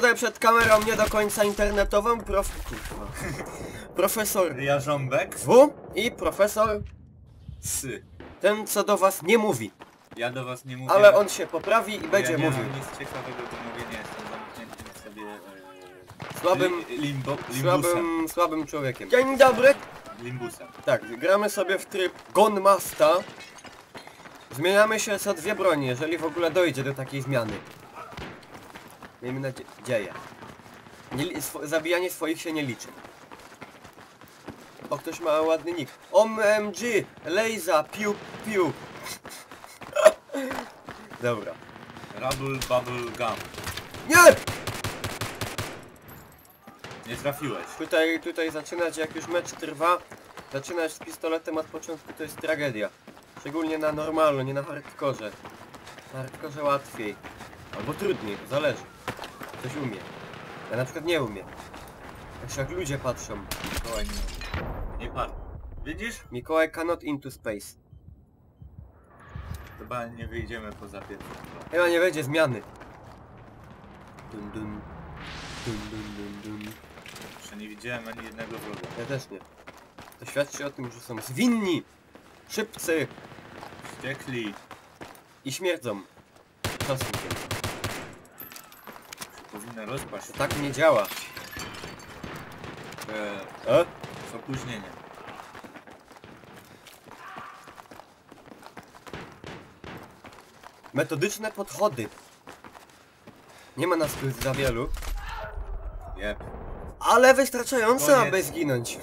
tutaj przed kamerą nie do końca internetową prof... kurwa. Profesor Ja Żąbek? W i profesor Sy. ten co do was nie mówi. Ja do was nie mówię. Ale on się poprawi i będzie ja nie mówił. mam nic ciekawego do mówienia, jestem zamknięty w sobie... E, Słabym, li, limbo, limbusem. słabym, słabym człowiekiem. Dzień dobry. Limbusem. Tak, gramy sobie w tryb Gunmasta. Zmieniamy się co dwie broni, jeżeli w ogóle dojdzie do takiej zmiany. Miejmy nadzieję. Nie, swo zabijanie swoich się nie liczy. O, ktoś ma ładny nick. OMG! Lejza! Piu, piu! Dobra. Rubble Bubble Gum. Nie! Nie trafiłeś. Tutaj, tutaj zaczynać, jak już mecz trwa, zaczynać z pistoletem od początku to jest tragedia. Szczególnie na normalu, nie na hardkorze. Na hardkorze łatwiej. Albo trudniej, zależy. Ktoś umie. Ja na przykład nie umiem. Tak się jak ludzie patrzą. Mikołaj nie. Nie. Widzisz? Mikołaj cannot into space. Chyba nie wyjdziemy poza pierwszą. Chyba nie będzie zmiany. Dun dun. Dun dun dun dun. Jeszcze nie widziałem ani jednego wroga. Ja też nie. To świadczy o tym, że są zwinni, szybcy Wściekli. i śmierdzą. Czasem. Powinna rozpaść. To tak nie działa. E, E? z opóźnieniem. Metodyczne podchody. Nie ma nas tu za wielu, Jep. ale wystarczająco, Koniec. aby zginąć.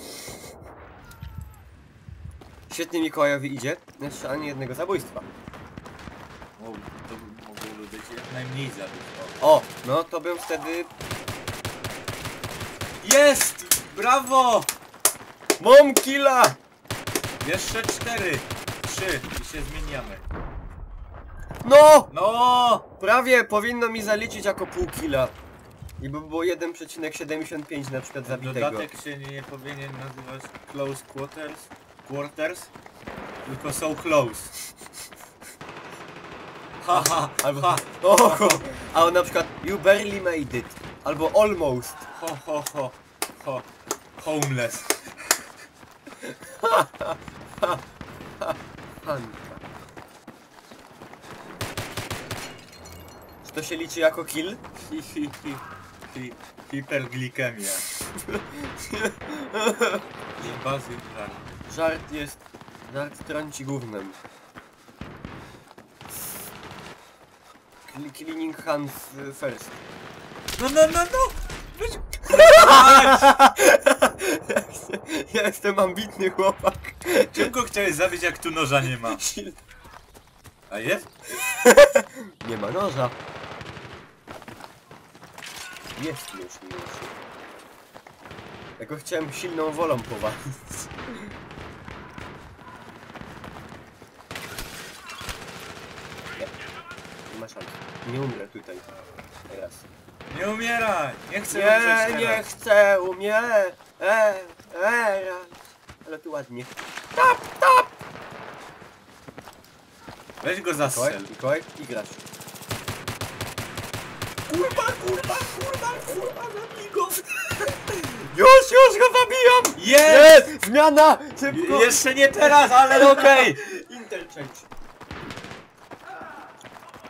Świetnie Mikołajowi idzie. Jeszcze ani jednego zabójstwa. O, to by mogłoby być jak najmniej zabić. O, no to bym wtedy... Jest! Brawo! Mom killa! Jeszcze cztery. Trzy. I się zmieniamy. No! No! Prawie powinno mi zaliczyć jako pół killa. I by było 1,75 na przykład zabitego. Dodatek się nie powinien nazywać close quarters. Quarters. Tylko so close. Haha, Albo... ha, O, a on na przykład you barely made it. Albo almost. ho, ho, ho, ho. Homeless. Hanka. Czy to się liczy jako kill? Hi, hi, hi, hi. Hiperglikemia. Inwazja żar. Żart jest... Żart trąci gównem. Cleaning hands y, first. No, no, no, no! Weź... Ja jestem ambitny chłopak. Czym go chciałeś zabić, jak tu noża nie ma? A jest? Nie ma noża. Jest nóż, nóż. Ja go chciałem silną wolą powalić. Nie. Nie ma szans. Nie umrę tutaj. Teraz. Nie umieraj! Nie chcę Nie, umrzeć nie teraz. chcę umierać. E, e, ale tu ładnie. Weź go za Mikołaj, strzel. Mikołaj i grasz. Kurwa, kurwa, kurwa, kurwa, zabij go! Już, już go zabijam! Jest! Jest! Zmiana! Szybko! Jeszcze nie teraz, ale okej! Interchange.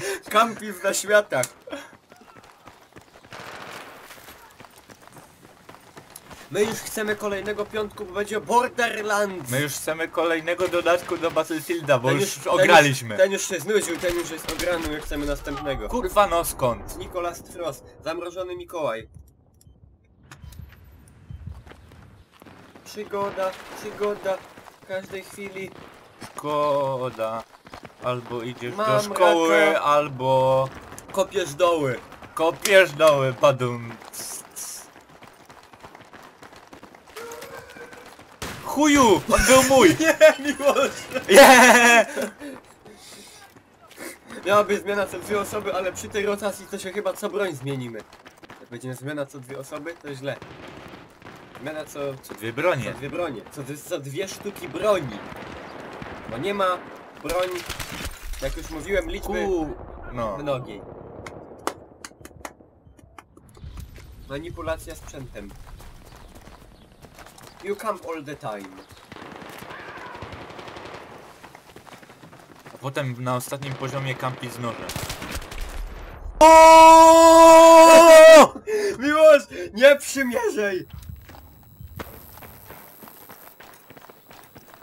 Kampis na światach. My już chcemy kolejnego piątku, bo będzie Borderlands. My już chcemy kolejnego dodatku do Battlefielda, bo Ten już ten ograliśmy. Ten już się znudził, ten już jest ograny, my chcemy następnego. Kurwa, no skąd? Nikolas Frost, zamrożony Mikołaj. Przygoda, przygoda, w każdej chwili. Szkoda. Albo idziesz Mam do szkoły, raka. albo... Kopiesz doły. Kopiesz doły, padum. Chuju! On był mój! Nie, miłość! Yeah! Miałaby zmiana co dwie osoby, ale przy tej rotacji to się chyba co broń zmienimy. Jak będzie zmiana co dwie osoby, to źle. Zmiana co, Co dwie bronie. co dwie bronie. Co, dwie- co dwie sztuki broni. Bo nie ma broń, jak już mówiłem, liczby Ku... No. mnogiej. Manipulacja sprzętem. You come all the time. A potem na ostatnim poziomie kampi z nożem. Miłość, nie przymierzaj!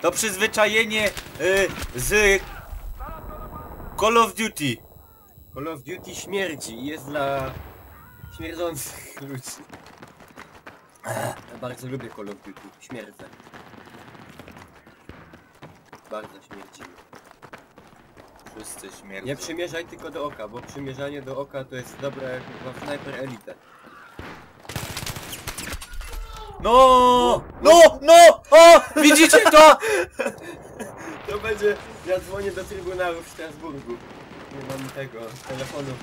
To przyzwyczajenie y, z Call of Duty. Call of Duty śmierdzi i jest dla śmierdzących ludzi. Ja bardzo lubię Call of Duty. Śmierdzę. Bardzo śmierdzimy. Wszyscy śmierdzą. Nie przymierzaj tylko do oka, bo przymierzanie do oka to jest dobre jak w Sniper Elite. No! No! No! O! Widzicie to? To będzie... Ja dzwonię do Trybunału w Strasburgu. Nie mam tego telefonu.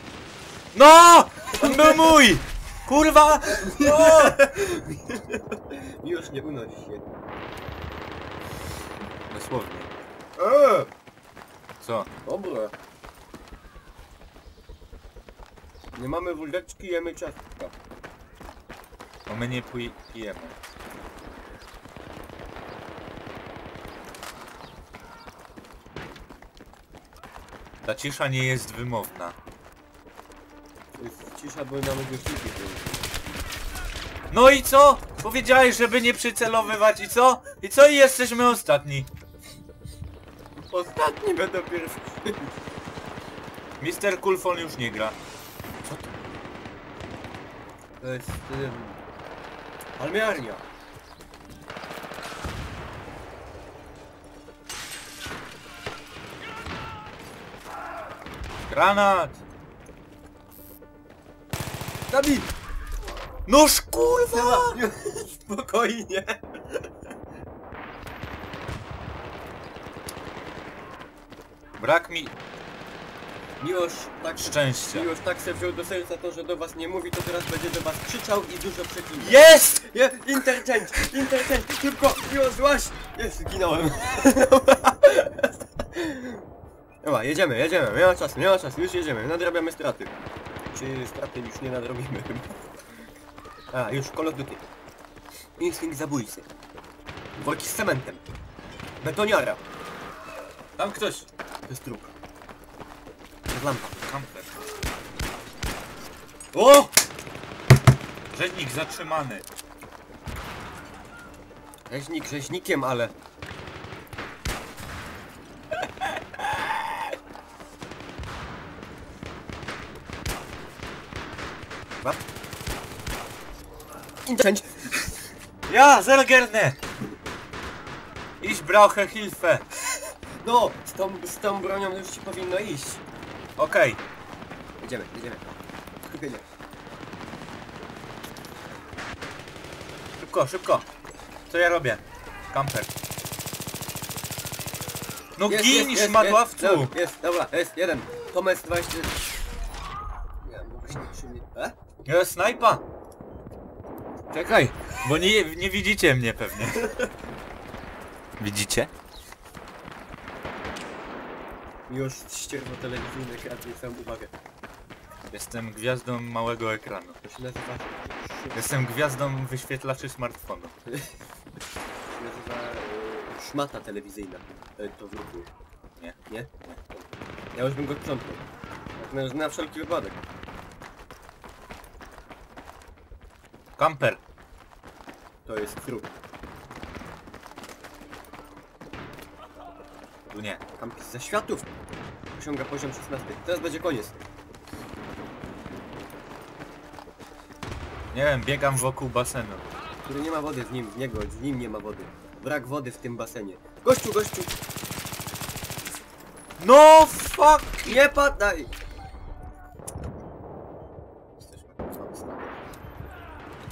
No! On był mój! Kurwa! No! Już nie unoś się. Dosłownie. Eee, Co? dobra. Nie mamy wódeczki, jemy ciastka. Bo my nie pijemy. Ta cisza nie jest wymowna. To jest cisza, bo mamy głośniki. No i co? Powiedziałeś, żeby nie przycelowywać i co? I co? I jesteśmy ostatni. Ostatni będę pierwszy. Mister Kulfon już nie gra. To jest... Um, Palmiarnia. Granat! Zabij! Noż kurwa! Spokojnie. Brak mi Miłość tak... szczęścia. Miłość tak se wziął do serca to, że do was nie mówi, to teraz będzie do was krzyczał i dużo przeklinał. Jest! Je, interchange! Interchange! Szybko! Miło złaś! Jest, zginąłem. Dobra, jedziemy, jedziemy, nie ma czasu, nie ma czasu, już jedziemy, nadrabiamy straty. Czy straty już nie nadrobimy. A, już Call of Duty. Instynkt zabójcy. Worki z cementem. Betoniara. Tam ktoś. To jest trup. Lampa. Kamper. O! Rzeźnik zatrzymany. Rzeźnik rzeźnikiem, ale... Interchange! Ja, Zelgerne! Iść brauche Hilfe. No! Z tą, z tą bronią już ci powinno iść. Okej. Jedziemy, jedziemy. Skupienie. Szybko, szybko. Co ja robię? Kamper. No Jest, gin, jest, szmatławcu! Jest, jest, jest, dobra, jest, jeden. Tomes 20... Ja mógłbyś nie przy mnie... E? Jest snajpa! Czekaj, bo nie, nie widzicie mnie pewnie. Widzicie? Już ścierwo telewizyjne kradnie całą uwagę. Jestem gwiazdą małego ekranu. To się nazywa... Jestem gwiazdą wyświetlaczy smartfonu. To się nazywa... e, szmata telewizyjna. E, to w ruchu. Nie. Nie? Ja już bym go sprzątnął. Tak na, na wszelki wypadek. Kamper. To jest trup. Tu nie. Kampis ze światów. Osiąga poziom 16. Teraz będzie koniec. Nie wiem, biegam wokół basenu. Który nie ma wody w nim, w niego, w nim nie ma wody. Brak wody w tym basenie. Gościu, gościu! No fuck! Nie padaj!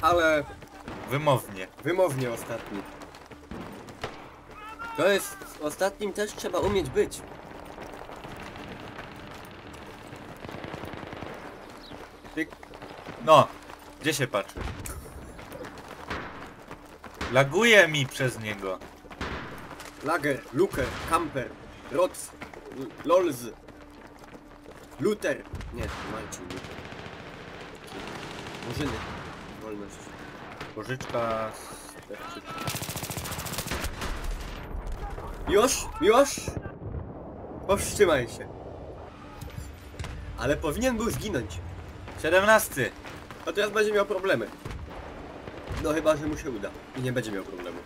ale Wymownie. wymownie ostatni. To jest... Ostatnim też trzeba umieć być. No, gdzie się patrzy? Laguje mi przez niego. Lager, Luker, Kamper, Roc, L- Lolz, Luther. Nie, to Marcin Luther. Murzyny. Wolność. Pożyczka z. Już? Już? Powstrzymaj się. Ale powinien był zginąć. 17. A teraz będzie miał problemy. No chyba, że mu się uda. I nie będzie miał problemu.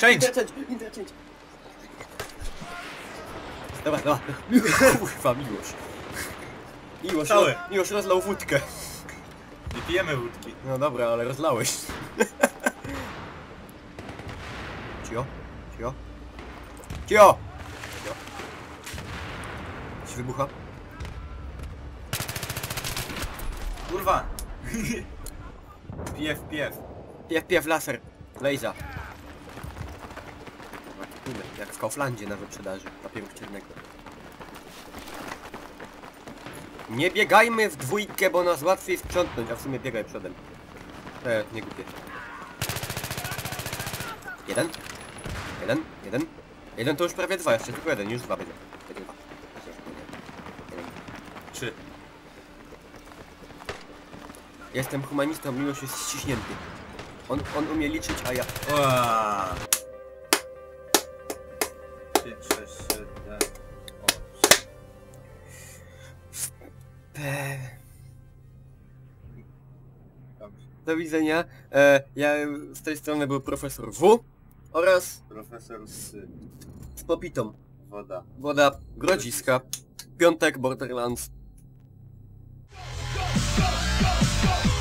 Change. Interchange, interchange. Dobra, dobra. Kurwa, miłość. Miłość, Cały. miłość rozlał wódkę. Pijemy wódki. No dobra, ale rozlałeś. Cio? Cio? Cio! Cio. Coś wybucha? Kurwa. Piew, piew. Piew, piew, laser. Lejza. Kurde, Jak w Kauflandzie na wyprzedaży papieru ściernego. Nie biegajmy w dwójkę, bo nas łatwiej sprzątnąć, a w sumie biegaj przodem. E, nie głupie. Jeden. Jeden, jeden. Jeden to już prawie dwa, jeszcze tylko jeden, już dwa będzie. Będzie dwa. Jeden. Trzy. Jestem humanistą, miłość jest ściśnięty. On, on umie liczyć, a ja... Do widzenia. E, ja z tej strony był profesor W oraz Profesor z z popitą. woda. Woda Grodziska. Piątek Borderlands. go, go, go.